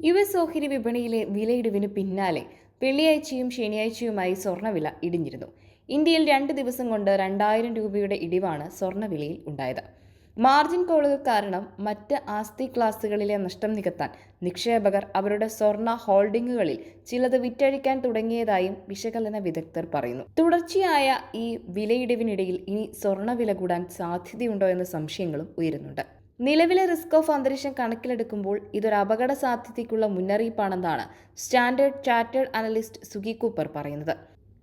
U S ഓഹരി വിപണിയിലെ വിലയിടിവിന് പിന്നാലെ വെള്ളിയാഴ്ചയും ശനിയാഴ്ചയുമായി സ്വർണവില ഇടിഞ്ഞിരുന്നു. ഇന്ത്യയിൽ രണ്ട് ദിവസം കൊണ്ട് രണ്ടായിരം രൂപയുടെ ഇടിവാണ് സ്വർണവിലയിൽ ഉണ്ടായത്. മാർജിൻ കോളുകൾ കാരണം മറ്റ് ആസ്തി ക്ലാസുകളിലെ നഷ്ടം നികത്താൻ നിക്ഷേപകർ അവരുടെ സ്വർണ ഹോൾഡിംഗുകളിൽ ചിലത് വിറ്റഴിക്കാൻ തുടങ്ങിയതായും വിശകലന വിദഗ്ധർ പറയുന്നു. തുടർച്ചയായ ഈ വിലയിടിവിനിടയിൽ ഇനി സ്വർണവില കൂടാൻ സാധ്യതയുണ്ടോ എന്ന സംശയങ്ങളും ഉയരുന്നുണ്ട്. നിലവിലെ റിസ്ക് ഓഫ് അന്തരീക്ഷം കണക്കിലെടുക്കുമ്പോൾ ഇതൊരു അപകട സാധ്യതയ്ക്കുള്ള മുന്നറിയിപ്പാണെന്നാണ് Standard Chartered analyst Suki Cooper പറയുന്നത്.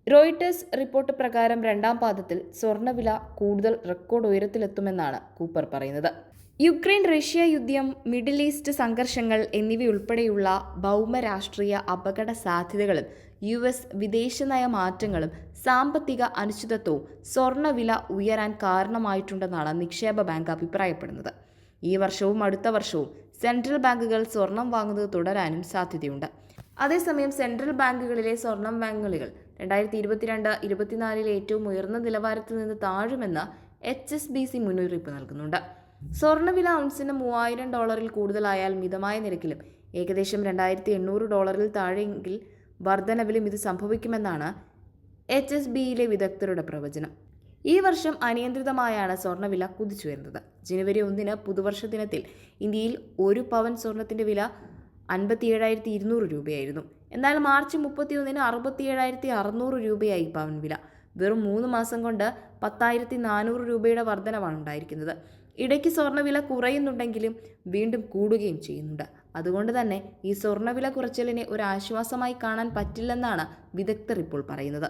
റോയിട്ടേഴ്സ് റിപ്പോർട്ട് പ്രകാരം രണ്ടാം പാദത്തിൽ സ്വർണവില കൂടുതൽ റെക്കോർഡ് ഉയരത്തിലെത്തുമെന്നാണ് കൂപ്പർ പറയുന്നത്. യുക്രൈൻ റഷ്യ യുദ്ധം മിഡിൽ ഈസ്റ്റ് സംഘർഷങ്ങൾ എന്നിവയുൾപ്പെടെയുള്ള ഭൗമരാഷ്ട്രീയ അപകട സാധ്യതകളും യു എസ് വിദേശനയ മാറ്റങ്ങളും സാമ്പത്തിക അനിശ്ചിതത്വവും സ്വർണവില ഉയരാൻ കാരണമായിട്ടുണ്ടെന്നാണ് നിക്ഷേപ ബാങ്ക് അഭിപ്രായപ്പെടുന്നത്. ഈ വർഷവും അടുത്ത വർഷവും സെൻട്രൽ ബാങ്കുകൾ സ്വർണം വാങ്ങുന്നത് തുടരാനും സാധ്യതയുണ്ട്. അതേസമയം സെൻട്രൽ ബാങ്കുകളിലെ സ്വർണം വാങ്ങലുകൾ രണ്ടായിരത്തി ഇരുപത്തിരണ്ട് ഇരുപത്തിനാലിലെ ഏറ്റവും ഉയർന്ന നിലവാരത്തിൽ നിന്ന് താഴുമെന്ന് എച്ച് എസ് ബി സി മുന്നറിയിപ്പ് നൽകുന്നുണ്ട്. സ്വർണവില ഔൺസിന് മൂവായിരം ഡോളറിൽ കൂടുതലായാൽ മിതമായ നിരക്കിലും ഏകദേശം രണ്ടായിരത്തി എണ്ണൂറ് ഡോളറിൽ താഴെയെങ്കിൽ വർധനവിലും ഇത് സംഭവിക്കുമെന്നാണ് എച്ച് എസ് ബിയിലെ വിദഗ്ധരുടെ പ്രവചനം. ഈ വർഷം അനിയന്ത്രിതമായാണ് സ്വർണവില കുതിച്ചുയർന്നത്. ജനുവരി ഒന്നിന് പുതുവർഷ ദിനത്തിൽ ഇന്ത്യയിൽ ഒരു പവൻ സ്വർണത്തിന്റെ വില അൻപത്തിയേഴായിരത്തി ഇരുന്നൂറ് രൂപയായിരുന്നു. എന്നാൽ മാർച്ച് മുപ്പത്തിയൊന്നിന് അറുപത്തിയേഴായിരത്തി അറുന്നൂറ് രൂപയായി പവൻ വില. വെറും മൂന്ന് മാസം കൊണ്ട് പത്തായിരത്തി നാനൂറ് രൂപയുടെ വർധനവാണ് ഉണ്ടായിരിക്കുന്നത്. ഇടയ്ക്ക് സ്വർണവില കുറയുന്നുണ്ടെങ്കിലും വീണ്ടും കൂടുകയും ചെയ്യുന്നുണ്ട്. അതുകൊണ്ട് തന്നെ ഈ സ്വർണവില കുറച്ചിലിനെ ഒരു ആശ്വാസമായി കാണാൻ പറ്റില്ലെന്നാണ് വിദഗ്ധർ ഇപ്പോൾ പറയുന്നത്.